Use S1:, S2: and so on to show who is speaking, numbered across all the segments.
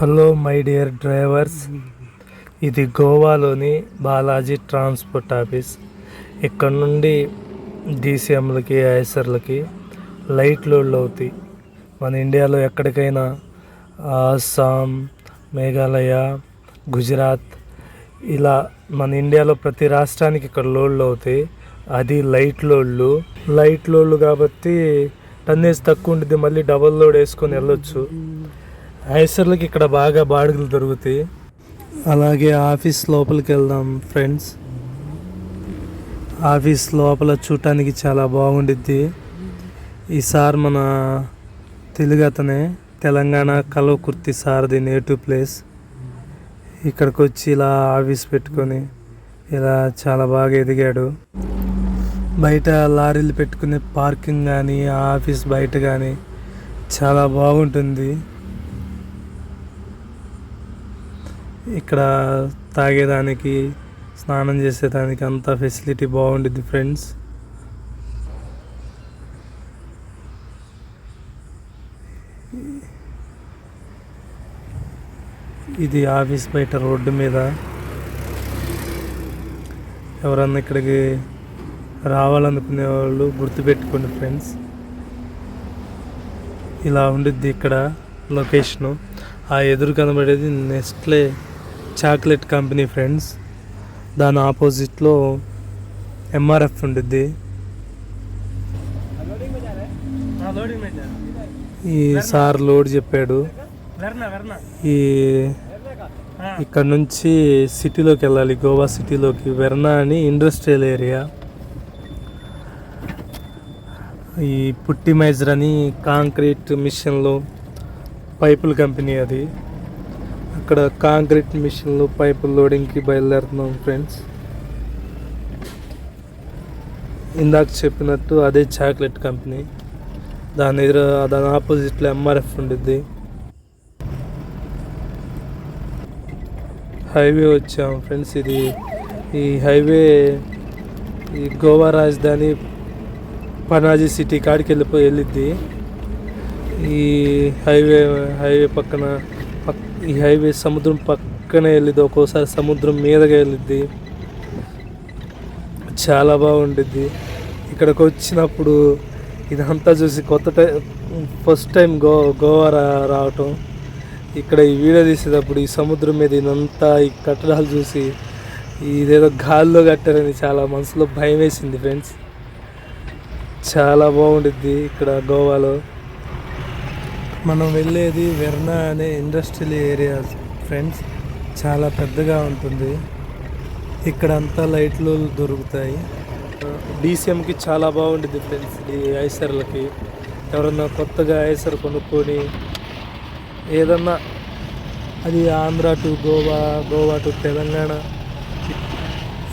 S1: Hello my dear drivers. ఇది గోవాలోని Balaji transport office. ఇక్కడ నుండి డీసీఎంలకి ఐసర్లకి లైట్ లోడ్లు అవుతాయి. మన ఇండియాలో ఎక్కడికైనా అస్సాం మేఘాలయ గుజరాత్ ఇలా మన ఇండియాలో ప్రతి రాష్ట్రానికి ఇక్కడ లోడ్లు అవుతాయి. అది లైట్ లోడ్లు. లైట్ లోడ్లు కాబట్టి టన్నేజ్ తక్కువ ఉంటుంది మళ్ళీ డబల్ లోడ్ వేసుకొని వెళ్ళొచ్చు. ఐసర్లకి ఇక్కడ బాగా బాడుగులు దొరుకుతాయి. అలాగే ఆఫీస్ లోపలికి వెళ్దాం ఫ్రెండ్స్ ఆఫీస్ లోపల చూడటానికి చాలా బాగుండిద్ది. ఈసారి మన తెలుగు అతనే. తెలంగాణ కలవకుర్తి సార్ది నేటివ్ ప్లేస్. ఇక్కడికి వచ్చి ఇలా ఆఫీస్ పెట్టుకొని ఇలా చాలా బాగా ఎదిగాడు. బయట లారీలు పెట్టుకునే పార్కింగ్ కానీ ఆఫీస్ బయట కానీ చాలా బాగుంటుంది. ఇక్కడ తాగేదానికి స్నానం చేసేదానికి అంత ఫెసిలిటీ బాగుంటుంది ఫ్రెండ్స్ ఇది ఆఫీస్ బయట రోడ్డు మీద. ఎవరన్నా ఇక్కడికి రావాలనుకునే వాళ్ళు గుర్తుపెట్టుకోండి ఫ్రెండ్స్ ఇలా ఉండిద్ది ఇక్కడ లొకేషను ఆ ఎదురు కనబడేది నెస్ట్లే చాక్లెట్ కంపెనీ ఫ్రెండ్స్ దాని ఆపోజిట్లో ఎంఆర్ఎఫ్ ఉండిద్ది. ఈ సార్ లోడ్ చెప్పాడు. ఈ ఇక్కడ నుంచి సిటీలోకి వెళ్ళాలి గోవా సిటీలోకి. వెర్నా అని ఇండస్ట్రియల్ ఏరియా. ఈ పుట్టి మైజర్ అని కాంక్రీట్ మిషన్లో పైపుల కంపెనీ అది. అక్కడ కాంక్రీట్ మిషన్లు పైపులు లోడింగ్కి బయలుదేరుతున్నాం ఫ్రెండ్స్. ఇందాక చెప్పినట్టు అదే చాక్లెట్ కంపెనీ. దాని ఎదురు దాని ఆపోజిట్లో ఎంఆర్ఎఫ్ ఉండిద్ది. హైవే వచ్చాం ఫ్రెండ్స్ ఇది ఈ హైవే ఈ గోవా రాజధాని పనాజీ సిటీ కాడికి వెళ్ళిపోయి వెళ్ళిద్ది. ఈ హైవే హైవే పక్కన ఈ హైవే సముద్రం పక్కనే వెళ్ళిద్ది ఒక్కోసారి సముద్రం మీదగా వెళ్ళిద్ది. చాలా బాగుండిద్ది. ఇక్కడికి వచ్చినప్పుడు ఇదంతా చూసి కొత్త టై ఫస్ట్ టైం గో గోవా రా రావటం. ఇక్కడ ఈ వీడియో తీసేటప్పుడు ఈ సముద్రం మీద ఇదంతా ఈ కట్టడాలు చూసి ఇదేదో గాల్లో కట్టారని చాలా మనసులో భయం వేసింది ఫ్రెండ్స్. చాలా బాగుండిద్ది ఇక్కడ గోవాలో. మనం వెళ్ళేది వెర్నా అనే ఇండస్ట్రియల్ ఏరియా ఫ్రెండ్స్. చాలా పెద్దగా ఉంటుంది. ఇక్కడ అంతా లైట్లు దొరుకుతాయి. డీసీఎంకి చాలా బాగుంటుంది ఫ్రెండ్స్ ఈ ఐసర్లకి. ఎవరన్నా కొత్తగా ఐసర్ కొనుక్కొని ఏదన్నా అది ఆంధ్ర టు గోవా గోవా టు తెలంగాణ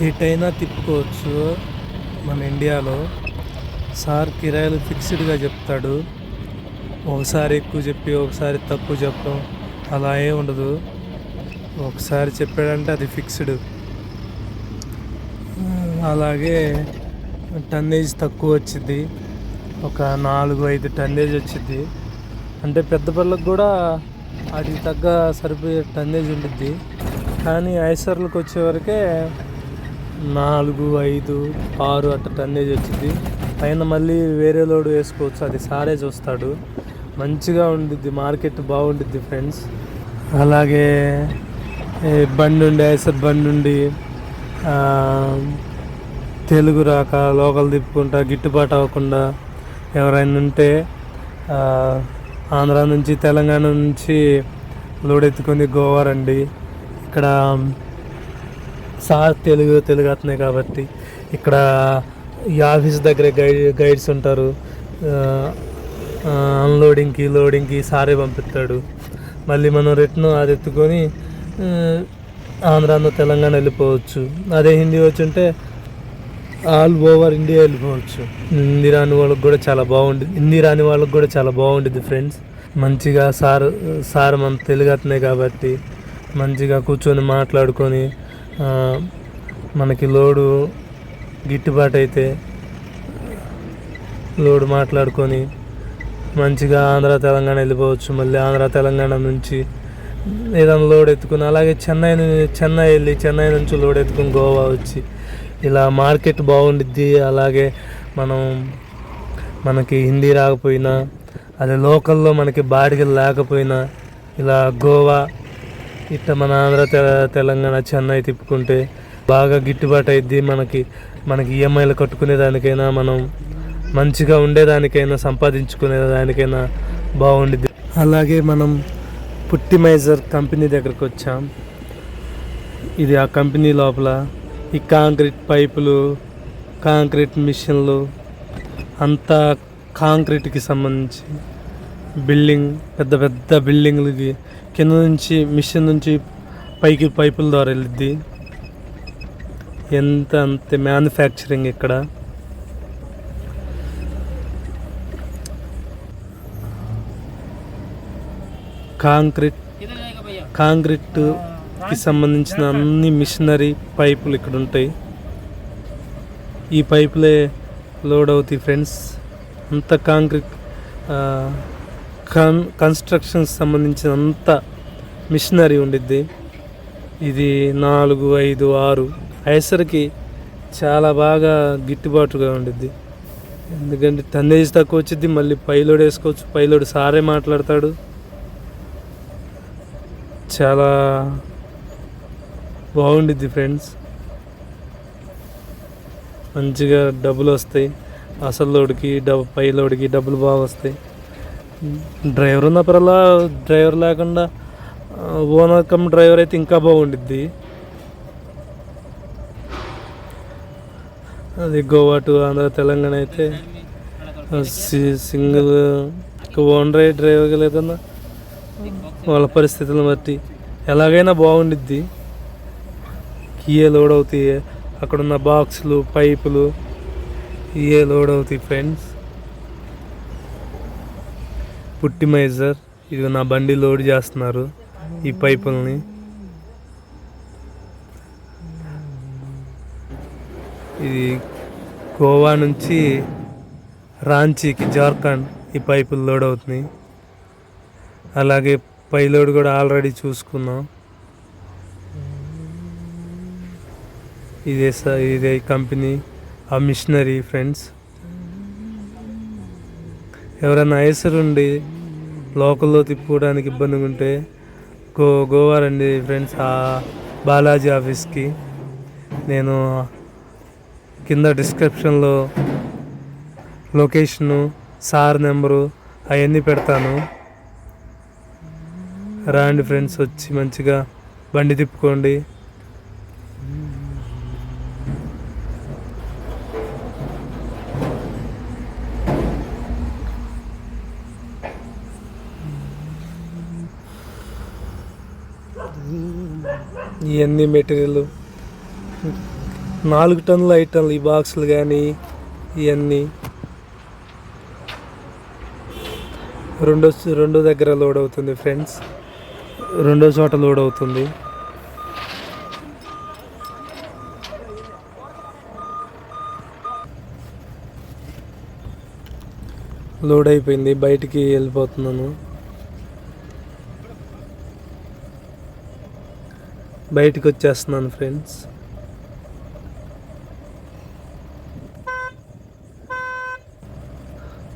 S1: ఎటైనా తిప్పుకోవచ్చు మన ఇండియాలో. సార్ కిరాయిలు ఫిక్స్డ్గా చెప్తాడు. ఒకసారి ఎక్కువ చెప్పి ఒకసారి తక్కువ చెప్పడం అలా ఏ ఉండదు. ఒకసారి చెప్పాడంటే అది ఫిక్స్డ్. అలాగే టన్నేజ్ తక్కువ వచ్చింది ఒక నాలుగు ఐదు టన్నేజ్ వచ్చింది అంటే పెద్ద పిల్లలకు కూడా అది తగ్గ సరిపోయే టన్నేజ్ ఉండిద్ది. కానీ ఐసర్లకు వచ్చేవరకే నాలుగు ఐదు ఆరు అట్ట టన్నేజ్ వచ్చింది పైన మళ్ళీ వేరే లోడు వేసుకోవచ్చు. అది సారే చూస్తాడు మంచిగా ఉండిద్ది మార్కెట్ బాగుండిద్ది ఫ్రెండ్స్ అలాగే బండి ఉండి ఐసర్ బండి ఉండి తెలుగు రాక లోకల్ తిప్పుకుంటా గిట్టుబాటు అవ్వకుండా ఎవరైనా ఉంటే ఆంధ్ర నుంచి తెలంగాణ నుంచి లోడెత్తుకుంది గోవా రండి. ఇక్కడ సార్ తెలుగు తెలుగు అతనే కాబట్టి ఇక్కడ ఈ ఆఫీస్ దగ్గర గైడ్ గైడ్స్ ఉంటారు. అన్లోడింగ్కి లోడింగ్కి సారే పంపిస్తాడు. మళ్ళీ మనం రిటర్న్ అది ఎత్తుకొని ఆ, తెలంగాణ వెళ్ళిపోవచ్చు. అదే హిందీ వచ్చుంటే ఆల్ ఓవర్ ఇండియా వెళ్ళిపోవచ్చు. హిందీ రాని వాళ్ళకి కూడా చాలా బాగుంటుంది హిందీ రాని వాళ్ళకి కూడా చాలా బాగుంటుంది ఫ్రెండ్స్ మంచిగా సార్ సార్ మన తెలుగు అతనే కాబట్టి మంచిగా కూర్చొని మాట్లాడుకొని మనకి లోడు గిట్టుబాటు అయితే లోడు మాట్లాడుకొని మంచిగా ఆంధ్ర తెలంగాణ వెళ్ళిపోవచ్చు. మళ్ళీ ఆంధ్ర తెలంగాణ నుంచి ఏదైనా లోడ్ ఎత్తుకుని అలాగే చెన్నై చెన్నై వెళ్ళి చెన్నై నుంచి లోడ్ ఎత్తుకుని గోవా వచ్చి ఇలా మార్కెట్ బాగుండిద్ది. అలాగే మనం మనకి హిందీ రాకపోయినా అదే లోకల్లో మనకి బాడిగలు లేకపోయినా ఇలా గోవా ఇట్లా మన ఆంధ్ర తెలంగాణ చెన్నై తిప్పుకుంటే బాగా గిట్టుబాటు అయింది మనకి మనకి ఈఎంఐలు కట్టుకునే దానికైనా మనం మంచిగా ఉండేదానికైనా సంపాదించుకునే దానికైనా బాగుండిద్ది. అలాగే మనం పుట్టి మైజర్ కంపెనీ దగ్గరకు వచ్చాం. ఇది ఆ కంపెనీ లోపల ఈ కాంక్రీట్ పైపులు కాంక్రీట్ మిషన్లు అంతా కాంక్రీట్కి సంబంధించి బిల్డింగ్ పెద్ద పెద్ద బిల్డింగ్లకి కింద నుంచి మిషన్ నుంచి పైకి పైపుల ద్వారా వెళ్ళిద్ది. ఎంత అంతే మ్యానుఫ్యాక్చరింగ్ ఇక్కడ. కాంక్రీట్ కాంక్రీట్కి సంబంధించిన అన్ని మిషనరీ పైపులు ఇక్కడ ఉంటాయి. ఈ పైపులే లోడ్ అవుతాయి ఫ్రెండ్స్. అంత కాంక్రీట్ కన్ కన్స్ట్రక్షన్స్ సంబంధించిన అంత మిషనరీ ఉండిద్ది. ఇది నాలుగు ఐదు ఆరు. అయ్యేసరికి చాలా బాగా గిట్టుబాటుగా ఉండిద్ది. ఎందుకంటే టన్నేజ్ తక్కువ వచ్చింది మళ్ళీ పైలోడ్ వేసుకోవచ్చు. పైలోడ్ సారే మాట్లాడతాడు. చాలా బాగుండిద్ది ఫ్రెండ్స్. మంచిగా డబ్బులు వస్తాయి. అసలు లోడ్కి డబ్బు పై లోడ్కి డబ్బులు బాగా వస్తాయి. డ్రైవర్ ఉన్నప్పుడల్లా డ్రైవర్ లేకుండా ఓనర్ కమ్ డ్రైవర్ అయితే ఇంకా బాగుండిద్ది. అది గోవా టు ఆంధ్ర తెలంగాణ అయితే సి- సింగిల్ ఓనర్ డ్రైవర్ లేదన్నా వాళ్ళ పరిస్థితులను బట్టి ఎలాగైనా బాగుండిద్ది. ఇయే లోడ్ అవుతాయి. అక్కడున్న బాక్సులు పైపులు ఇయే లోడ్ అవుతాయి ఫ్రెండ్స్. పుట్టి మైజర్ ఇది నా బండి లోడ్ చేస్తున్నారు ఈ పైపుల్ని. ఇది గోవా నుంచి రాంచీకి జార్ఖండ్ ఈ పైపులు లోడ్ అవుతున్నాయి. అలాగే పైలోడ్ కూడా ఆల్రెడీ చూసుకున్నాం. ఇదే సార్ ఇదే కంపెనీ ఆ మిషనరీ ఫ్రెండ్స్. ఎవరైనా ఐసరుండి లోకల్లో తిప్పుకోవడానికి ఇబ్బందిగా ఉంటే గో గోవా రండి ఫ్రెండ్స్ ఆ బాలాజీ ఆఫీస్కి. నేను కింద డిస్క్రిప్షన్లో లొకేషను సార్ నెంబరు అవన్నీ పెడతాను. రాండి ఫ్రెండ్స్ వచ్చి మంచిగా బండి తిప్పుకోండి. ఇవన్నీ మెటీరియల్. నాలుగు టన్నుల ఐటన్లు ఈ బాక్సులు కానీ ఇవన్నీ రెండో రెండో దగ్గర లోడ్ అవుతుంది ఫ్రెండ్స్. రెండో చోట లోడ్ అవుతుంది. లోడ్ అయిపోయింది బయటికి వెళ్ళిపోతున్నాను. బయటికి వచ్చేస్తున్నాను ఫ్రెండ్స్.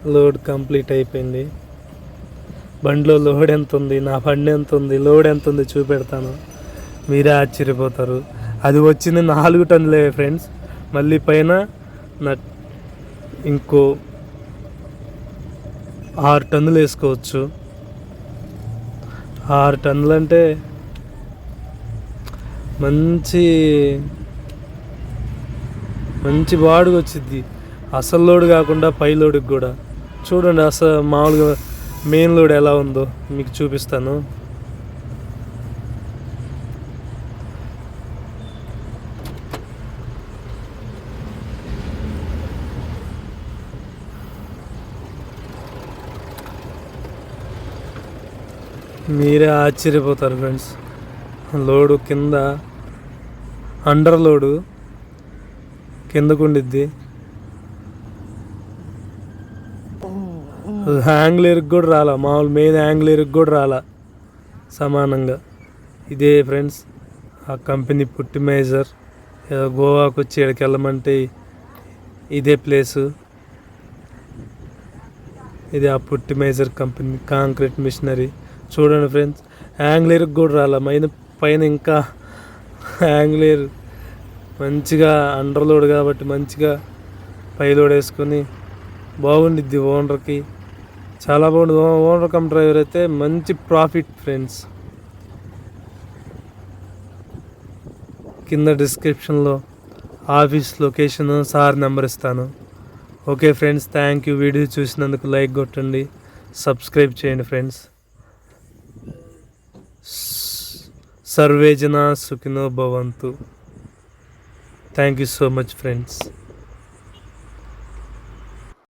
S1: లోడ్ కంప్లీట్ అయిపోయింది. బండిలో లోడ్ ఎంత ఉంది? నా బండి ఎంత ఉంది? లోడ్ ఎంత ఉంది? చూపెడతాను. మీరే ఆశ్చర్యపోతారు. అది వచ్చింది నాలుగు టన్నులే ఫ్రెండ్స్. మళ్ళీ పైన నా ఇంకో ఆరు టన్నులు వేసుకోవచ్చు. ఆరు టన్నులు అంటే మంచి మంచి బాడుగు వచ్చింది అసలు లోడ్ కాకుండా పై లోడ్కి కూడా. చూడండి అసలు మామూలుగా మెయిన్ లోడ్ ఎలా ఉందో మీకు చూపిస్తాను. మీరే ఆశ్చర్యపోతారు ఫ్రెండ్స్. లోడు కింద అండర్ లోడు కిందకు ఉండిద్ది హ్యాంగ్లేర్కి కూడా రాలా. మామూలు మెయిన్ హ్యాంగ్లేర్కి కూడా రాలా. సమానంగా. ఇదే ఫ్రెండ్స్ ఆ కంపెనీ పుట్టి మేజర్. ఏదో గోవాకు వచ్చి ఇక్కడికి వెళ్ళమంటే ఇదే ప్లేసు. ఇది ఆ పుట్టి మేజర్ కంపెనీ కాంక్రీట్ మిషనరీ. చూడండి ఫ్రెండ్స్ యాంగ్లేర్కి కూడా రాల. పైన పైన ఇంకా యాంగ్లేర్ మంచిగా అండర్లోడ్ కాబట్టి మంచిగా పై లోడ్ వేసుకొని బాగుండిద్ది ఓనర్కి చాలా బాగుంది. ఓనర్ కమ్ డ్రైవర్ అయితే మంచి ప్రాఫిట్ ఫ్రెండ్స్. కింద డిస్క్రిప్షన్లో ఆఫీస్ లొకేషన్ సార్ నెంబర్ ఇస్తాను. Okay friends thank you. Video చూసినందుకు లైక్ కొట్టండి. సబ్స్క్రైబ్ చేయండి ఫ్రెండ్స్. సర్వేజన సుఖినో భవంతు. Thank you so much friends.